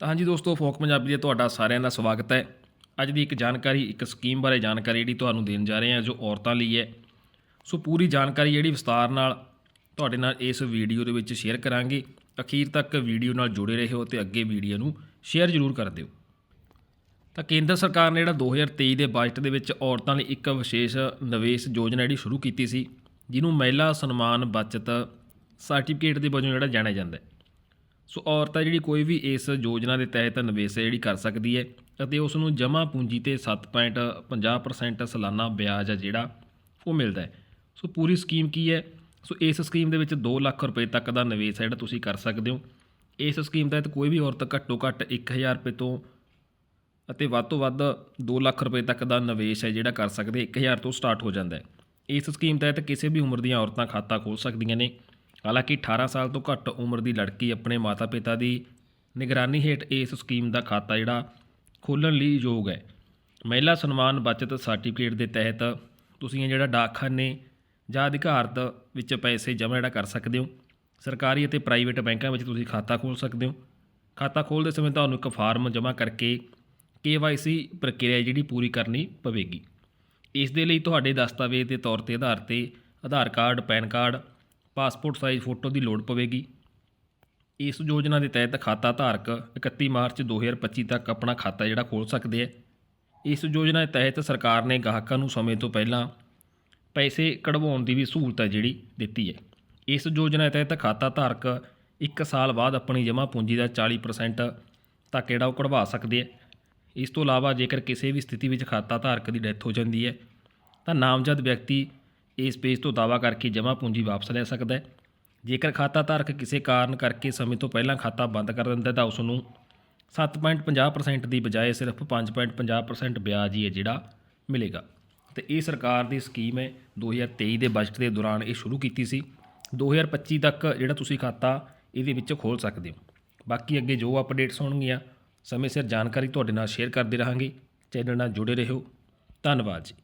ਤਾਂ ਹਾਂਜੀ ਦੋਸਤੋ, ਫੋਕ ਪੰਜਾਬੀ ਦੇ ਤੁਹਾਡਾ ਸਾਰਿਆਂ ਦਾ ਸਵਾਗਤ ਹੈ। ਅੱਜ ਦੀ ਇੱਕ ਜਾਣਕਾਰੀ, ਇੱਕ ਸਕੀਮ ਬਾਰੇ ਜਾਣਕਾਰੀ ਜਿਹੜੀ ਤੁਹਾਨੂੰ ਦੇਣ ਜਾ ਰਹੇ ਹਾਂ, ਜੋ ਔਰਤਾਂ ਲਈ ਹੈ। ਸੋ ਪੂਰੀ ਜਾਣਕਾਰੀ ਜਿਹੜੀ ਵਿਸਤਾਰ ਨਾਲ ਤੁਹਾਡੇ ਨਾਲ ਇਸ ਵੀਡੀਓ ਦੇ ਵਿੱਚ ਸ਼ੇਅਰ ਕਰਾਂਗੇ। ਅਖੀਰ ਤੱਕ ਵੀਡੀਓ ਨਾਲ ਜੁੜੇ ਰਹੋ ਤੇ ਅੱਗੇ ਵੀਡੀਓ ਨੂੰ ਸ਼ੇਅਰ ਜ਼ਰੂਰ ਕਰ ਦਿਓ। ਤਾਂ ਕੇਂਦਰ ਸਰਕਾਰ ਨੇ ਜਿਹੜਾ 2023 ਦੇ ਬਜਟ ਦੇ ਵਿੱਚ ਔਰਤਾਂ ਲਈ ਇੱਕ ਵਿਸ਼ੇਸ਼ ਨਿਵੇਸ਼ ਯੋਜਨਾ ਜਿਹੜੀ ਸ਼ੁਰੂ ਕੀਤੀ ਸੀ, ਜਿਹਨੂੰ ਮਹਿਲਾ ਸਨਮਾਨ ਬਚਤ ਸਰਟੀਫਿਕੇਟ ਦੇ ਵਜੋਂ ਜਿਹੜਾ ਜਾਣਿਆ ਜਾਂਦਾ ਹੈ। ਸੋ ਔਰਤ ਹੈ ਜਿਹੜੀ ਕੋਈ ਵੀ ਇਸ ਯੋਜਨਾ ਦੇ ਤਹਿਤ ਨਿਵੇਸ਼ ਹੈ ਜਿਹੜੀ ਕਰ ਸਕਦੀ ਹੈ ਅਤੇ ਉਸ ਨੂੰ ਜਮ੍ਹਾਂ ਪੂੰਜੀ ਤੇ 7.50% ਸਾਲਾਨਾ ਵਿਆਜ ਹੈ ਜਿਹੜਾ ਉਹ ਮਿਲਦਾ ਹੈ। ਸੋ ਪੂਰੀ ਸਕੀਮ ਕੀ ਹੈ? ਸੋ ਇਸ ਸਕੀਮ ਦੇ ਵਿੱਚ 2 ਲੱਖ ਰੁਪਏ ਤੱਕ ਦਾ ਨਿਵੇਸ਼ ਹੈ ਜਿਹੜਾ ਤੁਸੀਂ ਕਰ ਸਕਦੇ ਹੋ। ਇਸ ਸਕੀਮ ਤਹਿਤ ਕੋਈ ਵੀ ਔਰਤ ਘੱਟੋ ਘੱਟ 1000 ਰੁਪਏ ਤੋਂ ਅਤੇ ਵੱਧ ਤੋਂ ਵੱਧ 2 ਲੱਖ ਰੁਪਏ ਤੱਕ ਦਾ ਨਿਵੇਸ਼ ਹੈ ਜਿਹੜਾ ਕਰ ਸਕਦੇ 1000 ਤੋਂ ਸਟਾਰਟ ਹੋ ਜਾਂਦਾ ਹੈ। ਇਸ ਸਕੀਮ ਤਹਿਤ ਕਿਸੇ ਵੀ ਉਮਰ ਦੀਆਂ ਔਰਤਾਂ ਖਾਤਾ ਖੋਲ੍ਹ ਸਕਦੀਆਂ ਨੇ। ਹਾਲਾਂਕਿ 18 ਸਾਲ ਤੋਂ ਘੱਟ ਉਮਰ ਦੀ ਲੜਕੀ ਆਪਣੇ ਮਾਤਾ-ਪਿਤਾ ਦੀ ਨਿਗਰਾਨੀ ਹੇਠ ਇਸ ਸਕੀਮ ਦਾ ਖਾਤਾ ਜਿਹੜਾ ਖੋਲ੍ਹਣ ਲਈ ਯੋਗ ਹੈ। ਮਹਿਲਾ ਸਨਮਾਨ ਬਚਤ ਸਰਟੀਫਿਕੇਟ ਦੇ ਤਹਿਤ ਤੁਸੀਂ ਇਹ ਜਿਹੜਾ ਡਾਕਖਾਨੇ ਜਾਂ ਅਧਿਕਾਰਤ ਵਿੱਚ ਪੈਸੇ ਜਮ੍ਹਾਂ ਜਿਹੜਾ ਕਰ ਸਕਦੇ ਹੋ। ਸਰਕਾਰੀ ਅਤੇ ਪ੍ਰਾਈਵੇਟ ਬੈਂਕਾਂ ਵਿੱਚ ਤੁਸੀਂ ਖਾਤਾ ਖੋਲ੍ਹ ਸਕਦੇ ਹੋ। ਖਾਤਾ ਖੋਲ੍ਹਦੇ ਸਮੇਂ ਤੁਹਾਨੂੰ ਇੱਕ ਫਾਰਮ ਜਮ੍ਹਾਂ ਕਰਕੇ KYC ਪ੍ਰਕਿਰਿਆ ਜਿਹੜੀ ਪੂਰੀ ਕਰਨੀ ਪਵੇਗੀ। ਇਸ ਦੇ ਲਈ ਤੁਹਾਡੇ ਦਸਤਾਵੇਜ਼ ਦੇ ਤੌਰ ਤੇ ਆਧਾਰ ਤੇ Aadhaar card, PAN card passport size photo ਦੀ ਲੋੜ ਪਵੇਗੀ। ਇਸ ਯੋਜਨਾ ਦੇ ਤਹਿਤ ਖਾਤਾ ਧਾਰਕ 31 ਮਾਰਚ 2025 ਤੱਕ ਆਪਣਾ ਖਾਤਾ ਜਿਹੜਾ ਖੋਲ੍ਹ ਸਕਦੇ ਹੈ ਇਸ ਯੋਜਨਾ ਦੇ ਤਹਿਤ ਸਰਕਾਰ ਨੇ ਗਾਹਕਾਂ ਨੂੰ ਸਮੇਂ ਤੋਂ ਪਹਿਲਾਂ ਪੈਸੇ ਕਢਵਾਉਣ ਦੀ ਵੀ ਸਹੂਲਤ ਹੈ ਜਿਹੜੀ ਦਿੱਤੀ ਹੈ। ਇਸ ਯੋਜਨਾ ਦੇ ਤਹਿਤ ਖਾਤਾ ਧਾਰਕ 1 ਸਾਲ ਬਾਅਦ ਆਪਣੀ ਜਮ੍ਹਾਂ ਪੂੰਜੀ ਦਾ 40% ਤੱਕ ਜਿਹੜਾ ਉਹ ਕਢਵਾ ਸਕਦੇ ਹੈ ਇਸ ਤੋਂ ਇਲਾਵਾ ਜੇਕਰ ਕਿਸੇ ਵੀ ਸਥਿਤੀ ਵਿੱਚ ਖਾਤਾ ਧਾਰਕ ਦੀ ਡੈਥ ਹੋ ਜਾਂਦੀ ਹੈ, ਤਾਂ ਨਾਮਜ਼ਦ ਵਿਅਕਤੀ ਇਸ ਪੇਜ ਤੋਂ ਦਾਅਵਾ ਕਰਕੇ ਜਮ੍ਹਾਂ ਪੂੰਜੀ ਵਾਪਸ ਲੈ ਸਕਦਾ ਹੈ। ਜੇਕਰ ਖਾਤਾ ਧਾਰਕ ਕਿਸੇ ਕਾਰਨ ਕਰਕੇ ਸਮੇਂ ਤੋਂ ਪਹਿਲਾਂ ਖਾਤਾ ਬੰਦ ਕਰ ਦਿੰਦਾ ਹੈ ਤਾਂ ਉਸ ਨੂੰ 7.50% ਦੀ ਬਜਾਏ ਸਿਰਫ 5.50% ਵਿਆਜ ਹੀ ਹੈ ਜਿਹੜਾ ਮਿਲੇਗਾ। ਤੇ ਇਹ ਸਰਕਾਰ ਦੀ ਸਕੀਮ ਹੈ। 2023 ਦੇ ਬਜਟ ਦੇ ਦੌਰਾਨ ਇਹ ਸ਼ੁਰੂ ਕੀਤੀ ਸੀ। 2025 ਤੱਕ ਜਿਹੜਾ ਤੁਸੀਂ ਖਾਤਾ ਇਹਦੇ ਵਿੱਚ ਖੋਲ ਸਕਦੇ ਹੋ। ਬਾਕੀ ਅੱਗੇ ਜੋ ਅਪਡੇਟਸ ਹੋਣਗੀਆਂ, ਸਮੇਂ ਸਿਰ ਜਾਣਕਾਰੀ ਤੁਹਾਡੇ ਨਾਲ ਸ਼ੇਅਰ ਕਰਦੇ ਰਹਾਂਗੇ। ਚੈਨਲ ਨਾਲ ਜੁੜੇ ਰਹੋ। ਧੰਨਵਾਦ ਜੀ।